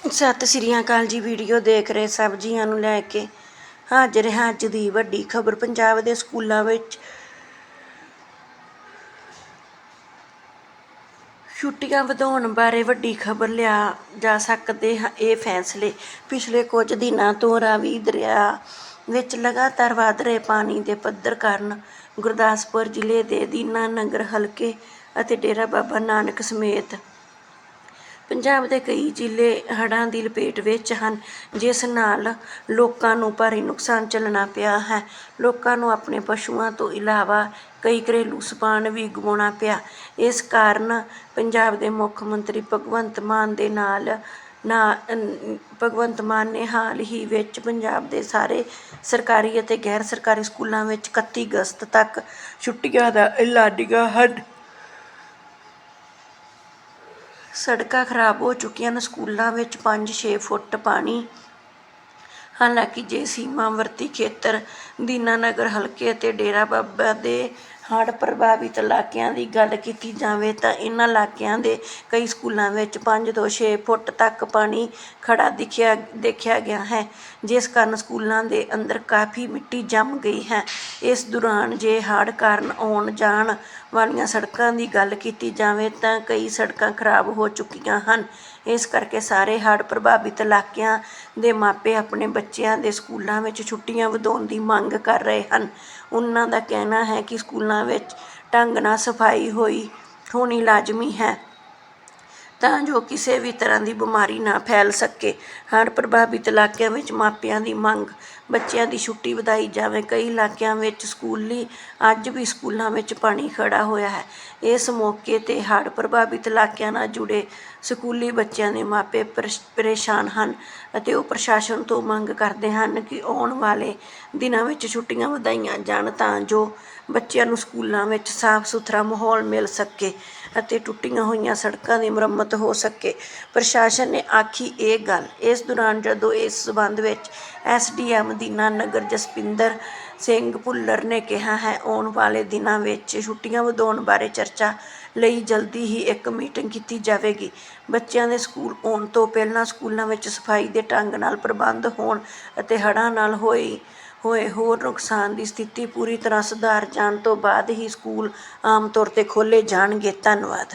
ਸਤਿ ਸ੍ਰੀ ਅਕਾਲ ਜੀ, ਵੀਡੀਓ ਦੇਖ ਰਹੇ ਸਭ ਜੀਆਂ ਨੂੰ ਲੈ ਕੇ। ਹਾਜ਼ਰ ਹਾਂ ਅੱਜ ਦੀ ਵੱਡੀ ਖਬਰ ਪੰਜਾਬ ਦੇ ਸਕੂਲਾਂ ਵਿੱਚ। ਛੁੱਟੀਆਂ ਵਧਾਉਣ ਬਾਰੇ ਵੱਡੀ ਖਬਰ ਲਿਆ ਜਾ ਸਕਦੇ ਹਾਂ, ਇਹ ਫੈਸਲੇ ਪਿਛਲੇ ਕੁਝ ਦਿਨਾਂ ਤੋਂ ਰਾਵੀ ਦਰਿਆ ਵਿੱਚ ਲਗਾਤਾਰ ਵਧ ਰਹੇ ਪਾਣੀ ਦੇ ਪੱਧਰ ਕਾਰਨ ਗੁਰਦਾਸਪੁਰ ਜ਼ਿਲ੍ਹੇ ਦੇ ਦੀਨਾ ਨਗਰ ਹਲਕੇ ਅਤੇ ਡੇਰਾ ਬਾਬਾ ਨਾਨਕ ਸਮੇਤ ਪੰਜਾਬ ਦੇ ਕਈ ਜ਼ਿਲ੍ਹੇ ਹੜ੍ਹਾਂ ਦੀ ਲਪੇਟ ਵਿੱਚ ਹਨ, ਜਿਸ ਨਾਲ ਲੋਕਾਂ ਨੂੰ ਭਾਰੀ ਨੁਕਸਾਨ ਝੱਲਣਾ ਪਿਆ ਹੈ। ਲੋਕਾਂ ਨੂੰ ਆਪਣੇ ਪਸ਼ੂਆਂ ਤੋਂ ਇਲਾਵਾ ਕਈ ਘਰੇਲੂ ਸਮਾਨ ਵੀ ਗਵਾਉਣਾ ਪਿਆ। ਇਸ ਕਾਰਨ ਪੰਜਾਬ ਦੇ ਮੁੱਖ ਮੰਤਰੀ ਭਗਵੰਤ ਮਾਨ ਦੇ ਨਾਲ ਨਾ ਭਗਵੰਤ ਮਾਨ ਨੇ ਹਾਲ ਹੀ ਵਿੱਚ ਪੰਜਾਬ ਦੇ ਸਾਰੇ ਸਰਕਾਰੀ ਅਤੇ ਗੈਰ ਸਰਕਾਰੀ ਸਕੂਲਾਂ ਵਿੱਚ 31 ਅਗਸਤ ਤੱਕ ਛੁੱਟੀਆਂ ਦਾ ਐਲਾਨੀਆਂ ਹਨ ਸੜਕਾਂ ਖਰਾਬ ਹੋ ਚੁੱਕੀਆਂ ਨੇ, ਸਕੂਲਾਂ ਵਿੱਚ 5-6 ਫੁੱਟ ਪਾਣੀ। ਹਾਲਾਂਕਿ ਜੇ ਸੀਮਾਵਰਤੀ ਖੇਤਰ ਦੀਨਾਨਗਰ ਹਲਕੇ ਅਤੇ ਡੇਰਾ ਬਾਬਾ ਦੇ ਹੜ੍ਹ ਪ੍ਰਭਾਵਿਤ ਇਲਾਕਿਆਂ ਦੀ ਗੱਲ ਕੀਤੀ ਜਾਵੇ ਤਾਂ ਇਹਨਾਂ ਇਲਾਕਿਆਂ ਦੇ ਕਈ ਸਕੂਲਾਂ ਵਿੱਚ ਪੰਜ ਤੋਂ ਛੇ ਫੁੱਟ ਤੱਕ ਪਾਣੀ ਖੜ੍ਹਾ ਦਿਖਿਆ, ਦੇਖਿਆ ਗਿਆ ਹੈ, ਜਿਸ ਕਾਰਨ ਸਕੂਲਾਂ ਦੇ ਅੰਦਰ ਕਾਫੀ ਮਿੱਟੀ ਜੰਮ ਗਈ ਹੈ। ਇਸ ਦੌਰਾਨ ਜੇ ਹੜ੍ਹ ਕਾਰਨ ਆਉਣ ਜਾਣ ਵਾਲੀਆਂ ਸੜਕਾਂ ਦੀ ਗੱਲ ਕੀਤੀ ਜਾਵੇ ਤਾਂ ਕਈ ਸੜਕਾਂ ਖਰਾਬ ਹੋ ਚੁੱਕੀਆਂ ਹਨ। ਇਸ ਕਰਕੇ ਸਾਰੇ ਹੜ੍ਹ ਪ੍ਰਭਾਵਿਤ ਇਲਾਕਿਆਂ ਦੇ ਮਾਪੇ ਆਪਣੇ ਬੱਚਿਆਂ ਦੇ ਸਕੂਲਾਂ ਵਿੱਚ ਛੁੱਟੀਆਂ ਵਧਾਉਣ ਦੀ ਮੰਗ ਕਰ ਰਹੇ ਹਨ। ਉਹਨਾਂ ਦਾ ਕਹਿਣਾ ਹੈ ਕਿ ਸਕੂਲਾਂ ਵਿੱਚ ਢੰਗ ਨਾਲ ਸਫ਼ਾਈ ਹੋਈ ਹੋਣੀ ਲਾਜ਼ਮੀ ਹੈ। ਤਾਂ ਜੋ ਕਿਸੇ ਵੀ ਤਰ੍ਹਾਂ ਦੀ ਬਿਮਾਰੀ ਨਾ ਫੈਲ ਸਕੇ। ਹੜ੍ਹ ਪ੍ਰਭਾਵਿਤ ਇਲਾਕਿਆਂ ਵਿੱਚ ਮਾਪਿਆਂ ਦੀ ਮੰਗ, ਬੱਚਿਆਂ ਦੀ ਛੁੱਟੀ ਵਧਾਈ ਜਾਵੇ। ਕਈ ਇਲਾਕਿਆਂ ਵਿੱਚ ਸਕੂਲੀ, ਅੱਜ ਵੀ ਸਕੂਲਾਂ ਵਿੱਚ ਪਾਣੀ ਖੜਾ ਹੋਇਆ ਹੈ। ਇਸ ਮੌਕੇ ਤੇ ਹੜ੍ਹ ਪ੍ਰਭਾਵਿਤ ਇਲਾਕਿਆਂ ਨਾਲ ਜੁੜੇ ਸਕੂਲੀ ਬੱਚਿਆਂ ਦੇ ਮਾਪੇ ਪਰੇਸ਼- ਪਰੇਸ਼ਾਨ ਹਨ ਅਤੇ ਉਹ ਪ੍ਰਸ਼ਾਸਨ ਤੋਂ ਮੰਗ ਕਰਦੇ ਹਨ ਕਿ ਆਉਣ ਵਾਲੇ ਦਿਨਾਂ ਵਿੱਚ ਛੁੱਟੀਆਂ ਵਧਾਈਆਂ ਜਾਣ ਤਾਂ ਜੋ ਬੱਚਿਆਂ ਨੂੰ ਸਕੂਲਾਂ ਵਿੱਚ ਸਾਫ਼ ਸੁਥਰਾ ਮਾਹੌਲ ਮਿਲ ਸਕੇ ਅਤੇ ਟੁੱਟੀਆਂ ਹੋਈਆਂ ਸੜਕਾਂ ਦੀ ਮੁਰੰਮਤ ਹੋ ਸਕੇ। ਪ੍ਰਸ਼ਾਸਨ ਨੇ ਆਖੀ ਇਹ ਗੱਲ। ਇਸ ਦੌਰਾਨ ਜਦੋਂ ਇਸ ਸਬੰਧ ਵਿੱਚ ਐਸਡੀਐਮ ਦੀਨਾਨਗਰ ਜਸਪਿੰਦਰ ਸਿੰਘ ਭੁੱਲਰ ਨੇ ਕਿਹਾ ਹੈ, ਆਉਣ ਵਾਲੇ ਦਿਨਾਂ ਵਿੱਚ ਛੁੱਟੀਆਂ ਵਧਾਉਣ ਬਾਰੇ ਚਰਚਾ ਲਈ ਜਲਦੀ ਹੀ ਇੱਕ ਮੀਟਿੰਗ ਕੀਤੀ ਜਾਵੇਗੀ। ਬੱਚਿਆਂ ਦੇ ਸਕੂਲ ਆਉਣ ਤੋਂ ਪਹਿਲਾਂ ਸਕੂਲਾਂ ਵਿੱਚ ਸਫ਼ਾਈ ਦੇ ਢੰਗ ਨਾਲ ਪ੍ਰਬੰਧ ਹੋਣ ਅਤੇ ਹੜ੍ਹਾਂ ਨਾਲ ਹੋਈ ਹੋਏ ਹੋਰ ਨੁਕਸਾਨ ਦੀ ਸਥਿਤੀ ਪੂਰੀ ਤਰ੍ਹਾਂ ਸੁਧਾਰ ਜਾਣ ਤੋਂ ਬਾਅਦ ਹੀ ਸਕੂਲ ਆਮ ਤੌਰ ਤੇ ਖੋਲ੍ਹੇ ਜਾਣਗੇ। ਧੰਨਵਾਦ।